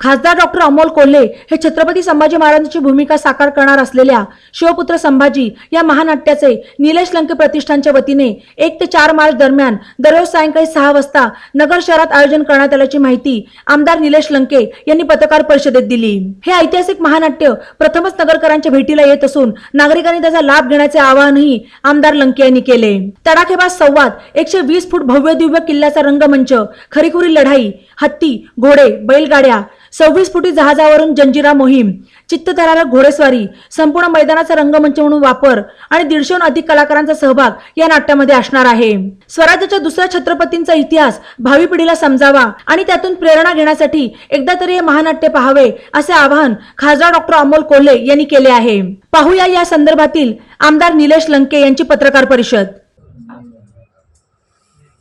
खासदार डॉक्टर अमोल कोल्हे हे छत्रपती संभाजी महाराजांची भूमिका साकार करणार असलेल्या शिवपुत्र संभाजी या महानाट्याचे निलेश लंके प्रतिष्ठानच्या वतीने एक ते चार मार्च दरम्यान दररोज सायंकाळी सहा वाजता नगर शहरात आयोजन करण्यात आल्याची माहिती आमदार निलेश लंके यांनी पत्रकार परिषदेत दिली. हे ऐतिहासिक महानाट्य प्रथमच नगरकरांच्या भेटीला येत असून नागरिकांनी त्याचा लाभ घेण्याचे आवाहनही आमदार लंके यांनी केले. तडाखेबाज संवाद एकशे वीस फूट भव्य दिव्य किल्ल्याचा रंगमंच खरीखुरी लढाई हत्ती घोडे बैलगाड्या सव्वीस फुटी जहाजावरून जंजिरा मोहीम चित्तथरारक घोडेस्वारी संपूर्ण मैदानाचा रंगमंच म्हणून वापर आणि दीडशेहून अधिक कलाकारांचा सहभाग या नाट्यामध्ये असणार आहे. स्वराज्याच्या दुसऱ्या छत्रपतींचा इतिहास भावी पिढीला समजावा आणि त्यातून प्रेरणा घेण्यासाठी एकदा तरी हे महानाट्य पाहावे असे आवाहन खासदार डॉक्टर अमोल कोल्हे यांनी केले आहे. पाहूया या संदर्भातील आमदार निलेश लंके यांची पत्रकार परिषद.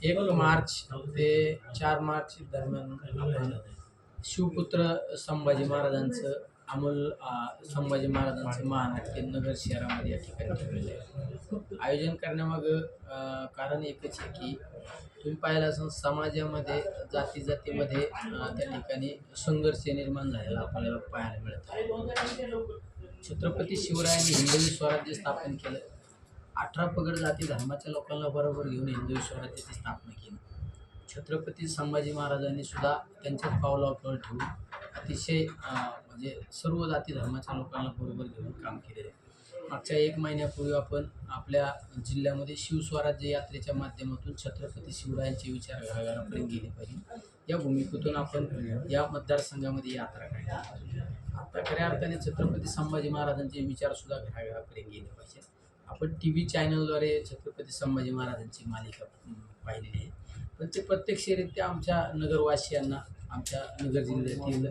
एक मार्च ते चार मार्च दरम्यान शिवपुत्र संभाजी महाराजांचं अमोल संभाजी महाराजांचं महानाट्य नगर शहरामध्ये या ठिकाणी ठेवलेलं आहे. आयोजन करण्यामागं कारण एकच आहे की तुम्ही पाहिलं असं समाजामध्ये जाती जातीमध्ये त्या ठिकाणी संघर्ष निर्माण झालेला आपल्याला पाहायला मिळत आहे. छत्रपती शिवरायांनी हिंदवी स्वराज्य स्थापन केलं. अठरा पगड जाती धर्माच्या लोकांना बरोबर घेऊन हिंदवी स्वराज्याची स्थापना केली. छत्रपती संभाजी महाराजांनी सुद्धा त्यांच्याच पावलावर ठेवून अतिशय म्हणजे सर्व जाती धर्माच्या लोकांना बरोबर घेऊन काम केलेलं. आहे मागच्या एक महिन्यापूर्वी आपण आपल्या जिल्ह्यामध्ये शिवस्वराज्य यात्रेच्या माध्यमातून छत्रपती शिवरायांचे विचार घराघरापर्यंत गेले पाहिजे. या भूमिकेतून आपण या मतदारसंघामध्ये यात्रा काढली. आता खऱ्या अर्थाने छत्रपती संभाजी महाराजांचे विचारसुद्धा घराघरापर्यंत गेले पाहिजे आपण टी व्ही चॅनलद्वारे छत्रपती संभाजी महाराजांची मालिका पाहिलेली आहे. पण ते प्रत्यक्षरित्या आमच्या नगरवासियांना आमच्या नगर जिल्ह्यातील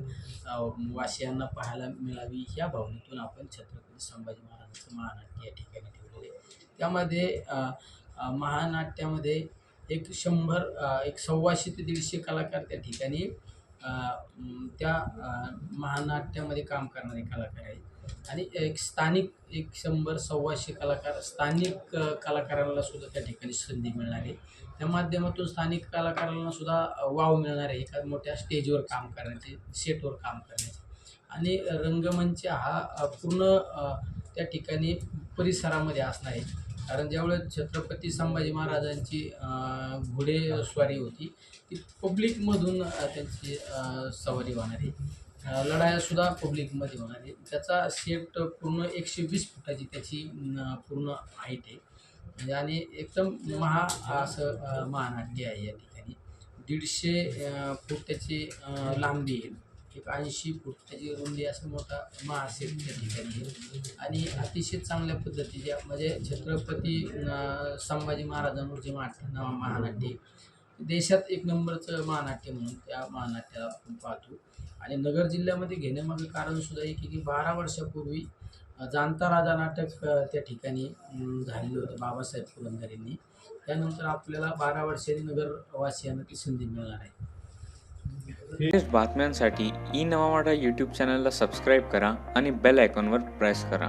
वासियांना पाहायला मिळावी या भावनेतून आपण छत्रपती संभाजी महाराजांचं महानाट्य या ठिकाणी ठेवलेले आहे. त्यामध्ये महानाट्यामध्ये एक शंभर एक सव्वाशे ते दीडशे कलाकार त्या ठिकाणी त्या महानाट्यामध्ये काम करणारे कलाकार आहेत. आणि एक स्थानिक एक शंभर सव्वाशे कलाकार स्थानिक कलाकारांना सुद्धा त्या ठिकाणी संधी मिळणार. आहे त्या माध्यमातून स्थानिक कलाकारांना सुद्धा वाव मिळणार आहे एका मोठ्या स्टेजवर काम करण्याचे सेटवर काम करण्याचे. आणि रंगमंच हा पूर्ण त्या ठिकाणी परिसरामध्ये असणार आहे. कारण ज्यावेळेस छत्रपती संभाजी महाराजांची घोडेस्वारी होती ती पब्लिकमधून त्यांची सवारी होणार आहे. लढाया सुद्धा पब्लिकमध्ये होणार आहे. त्याचा शेफ्ट पूर्ण एकशे वीस फुटाची त्याची पूर्ण हाईट आहे. म्हणजे आणि एकदम महा असं महानाट्य आहे या ठिकाणी. दीडशे फूट त्याची लांबी आहे. एक ऐंशी फूट त्याची रुंदी असं मोठा महासेट त्या ठिकाणी आहे. आणि अतिशय चांगल्या पद्धतीच्या म्हणजे छत्रपती संभाजी संभाजी महाराजांवरचे मा महानाट्य देशात एक नंबरचं महानाट्य म्हणून त्या महानाट्याला आपण पाहतो. आणि नगर जिल्ह्यामध्ये घेण्यामागे कारण सुद्धा एक आहे की बारा वर्षापूर्वी जाणता राजा नाटक त्या ठिकाणी झालेलं होतं बाबासाहेब पुरंदरेंनी. त्यानंतर आपल्याला बारा वर्षांनी नगरवासियांना ती संधी मिळणार आहे. लेटेस्ट बातम्यांसाठी ई नवा यूट्यूब चॅनलला सबस्क्राईब करा आणि बेल आयकॉनवर प्रेस करा.